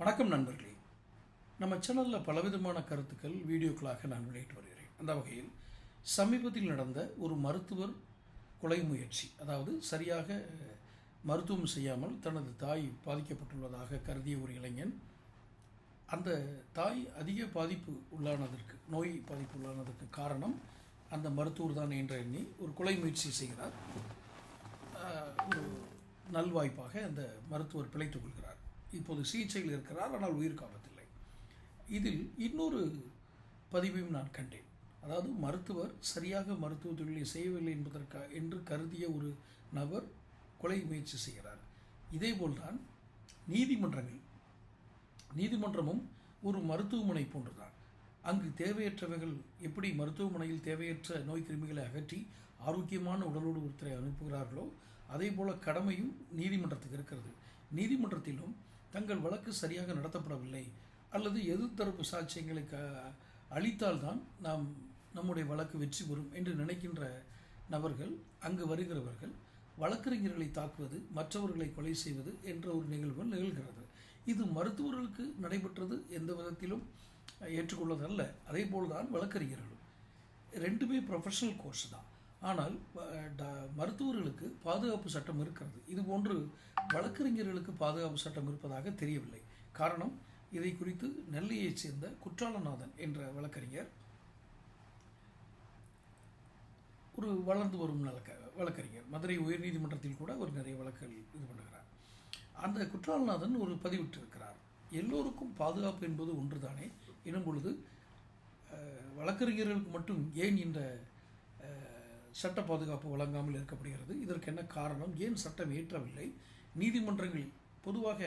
வணக்கம் நண்பர்களே. நம்ம சேனலில் பலவிதமான கருத்துக்கள் வீடியோக்களாக நான் வெளியிட்டு வருகிறேன். அந்த வகையில் சமீபத்தில் நடந்த ஒரு மருத்துவர் கொலை முயற்சி அதாவது சரியாக மருத்துவம் செய்யாமல் தனது தாய் பாதிக்கப்பட்டுள்ளதாக கருதிய ஒரு இளைஞன் அந்த தாய் அதிக பாதிப்பு உள்ளானதற்கு நோய் பாதிப்பு உள்ளானதற்கு காரணம் அந்த மருத்துவர் தான் என்ற எண்ணி ஒரு கொலை முயற்சி செய்கிறார். ஒரு நல்வாய்ப்பாக அந்த மருத்துவர் பிழைத்துக் கொள்கிறார். இப்போது சிகிச்சையில் இருக்கிறார் ஆனால் உயிர் காப்பதில்லை இதில் இன்னொரு பதிவையும் நான் கண்டேன். அதாவது மருத்துவர் சரியாக மருத்துவ தொழிலை செய்யவில்லை என்பதற்காக என்று கருதிய ஒரு நபர் கொலை முயற்சி செய்கிறார். இதேபோல்தான் நீதிமன்றங்கள். நீதிமன்றமும் ஒரு மருத்துவமனை போன்றுதான். அங்கு தேவையற்றவைகள் எப்படி மருத்துவமனையில் தேவையற்ற நோய் கிருமிகளை அகற்றி ஆரோக்கியமான உடலோடு ஒருத்தரை அனுப்புகிறார்களோ அதே போல கடமையும் நீதிமன்றத்துக்கு இருக்கிறது. நீதிமன்றத்திலும் தங்கள் வழக்கு சரியாக நடத்தப்படவில்லை அல்லது எதிர்த்தரப்பு சாட்சியங்களை க அளித்தால்தான் நாம் நம்முடைய வழக்கு வெற்றி பெறும் என்று நினைக்கின்ற நபர்கள் அங்கு வருகிறவர்கள் வழக்கறிஞர்களை தாக்குவது மற்றவர்களை கொலை செய்வது என்ற ஒரு நிகழ்வு நிகழ்கிறது. இது மருத்துவர்களுக்கு நடைபெற்றது எந்த விதத்திலும் ஏற்றுக்கொள்வதல்ல. அதே போல்தான் வழக்கறிஞர்களும். ரெண்டுமே ப்ரொஃபஷனல் கோர்ஸ் தான். ஆனால் ட- மருத்துவர்களுக்கு பாதுகாப்பு சட்டம் இருக்கிறது. இது போன்று வழக்கறிஞர்களுக்கு பாதுகாப்பு சட்டம் இருப்பதாக தெரியவில்லை. காரணம் இதை குறித்து நெல்லையைச் சேர்ந்த குற்றாலநாதன் என்ற வழக்கறிஞர் ஒரு வளர்ந்து வரும் வழக்க வழக்கறிஞர். மதுரை உயர்நீதிமன்றத்தில் கூட அவர் நிறைய வழக்குகள் இது பண்ணுகிறார். அந்த குற்றாலநாதன் ஒரு பதிவிட்டிருக்கிறார். எல்லோருக்கும் பாதுகாப்பு என்பது ஒன்றுதானே? எனும் பொழுது வழக்கறிஞர்களுக்கு மட்டும் ஏன் இந்த சட்ட பாதுகாப்பு வழங்காமல் இருக்கப்படுகிறது. இதற்கு என்ன காரணம்? ஏன் சட்டம் ஏற்றவில்லை நீதிமன்றங்களில் பொதுவாக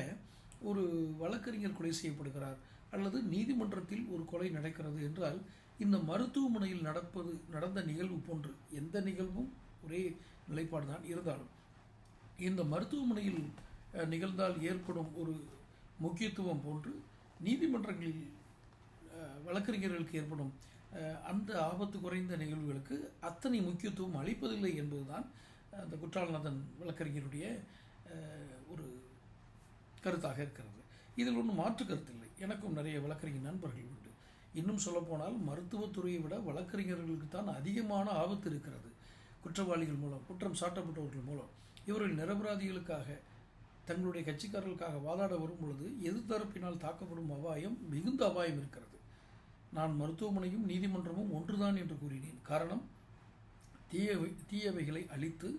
ஒரு வழக்கறிஞர் கொலை செய்யப்படுகிறார் அல்லது நீதிமன்றத்தில் ஒரு கொலை நடக்கிறது என்றால் இந்த மருத்துவமனையில் நடப்பது நடந்த நிகழ்வு போன்று எந்த நிகழ்வும் ஒரே நிலைப்பாடு தான் இருந்தாலும். இந்த மருத்துவமனையில் அஹ், நிகழ்ந்தால் ஏற்படும் ஒரு முக்கியத்துவம் போன்று நீதிமன்றங்களில் அஹ், வழக்கறிஞர்களுக்கு ஏற்படும் அந்த ஆபத்து குறைந்த நிகழ்வுகளுக்கு அத்தனை முக்கியத்துவம் அளிப்பதில்லை என்பதுதான் அந்த குற்றாலநாதன் வழக்கறிஞருடைய ஒரு கருத்தாக இருக்கிறது. இதில் ஒன்றும் மாற்று கருத்து இல்லை. எனக்கும் நிறைய வழக்கறிஞர் நண்பர்கள் உண்டு. இன்னும் சொல்லப்போனால் மருத்துவத்துறையை விட வழக்கறிஞர்களுக்கு தான் அதிகமான ஆபத்து இருக்கிறது. குற்றவாளிகள் மூலம் குற்றம் சாட்டப்பட்டவர்கள் மூலம். இவர்கள் நிரபராதிகளுக்காக தங்களுடைய கட்சிக்காரர்களுக்காக வாதாட வரும் பொழுது எதிர்த்தரப்பினால் தாக்கப்படும் அபாயம் மிகுந்த அபாயம் இருக்கிறது. நான் மருத்துவமனையும் நீதிமன்றமும் ஒன்றுதான் என்று கூறினேன். காரணம் தீயவை தீயவைகளை அழித்து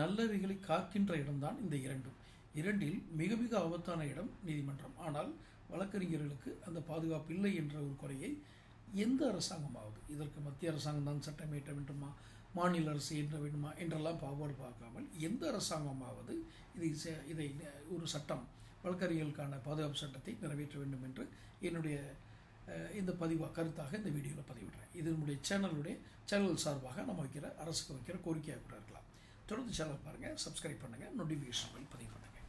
நல்லவைகளை காக்கின்ற இடம்தான் இந்த இரண்டும். இரண்டில் மிக மிக ஆபத்தான இடம் நீதிமன்றம். ஆனால் வழக்கறிஞர்களுக்கு அந்த பாதுகாப்பு இல்லை என்ற ஒரு குறையை எந்த அரசாங்கமாவது இதற்கு மத்திய அரசாங்கம் தான் சட்டம் இயற்ற வேண்டுமா மாநில அரசு இயற்ற வேண்டுமா என்றெல்லாம் பாகுபாடு பார்க்காமல் எந்த அரசாங்கமாவது இதை இதை ஒரு சட்டம் வழக்கறிஞர்களுக்கான பாதுகாப்பு சட்டத்தை நிறைவேற்ற வேண்டும் என்று என்னுடைய இந்த பதிவாக கருத்தாக இந்த வீடியோவில் பதிவிடுறேன். இது நம்முடைய சேனலுடைய சேனல் சார்பாக நம்ம வைக்கிற அரசுக்கு வைக்கிற கோரிக்கையாக கூட இருக்கலாம். தொடர்ந்து சேனல் பாருங்கள் சப்ஸ்கிரைப் பண்ணுங்கள் நோட்டிஃபிகேஷன் பதிவு பண்ணுங்கள்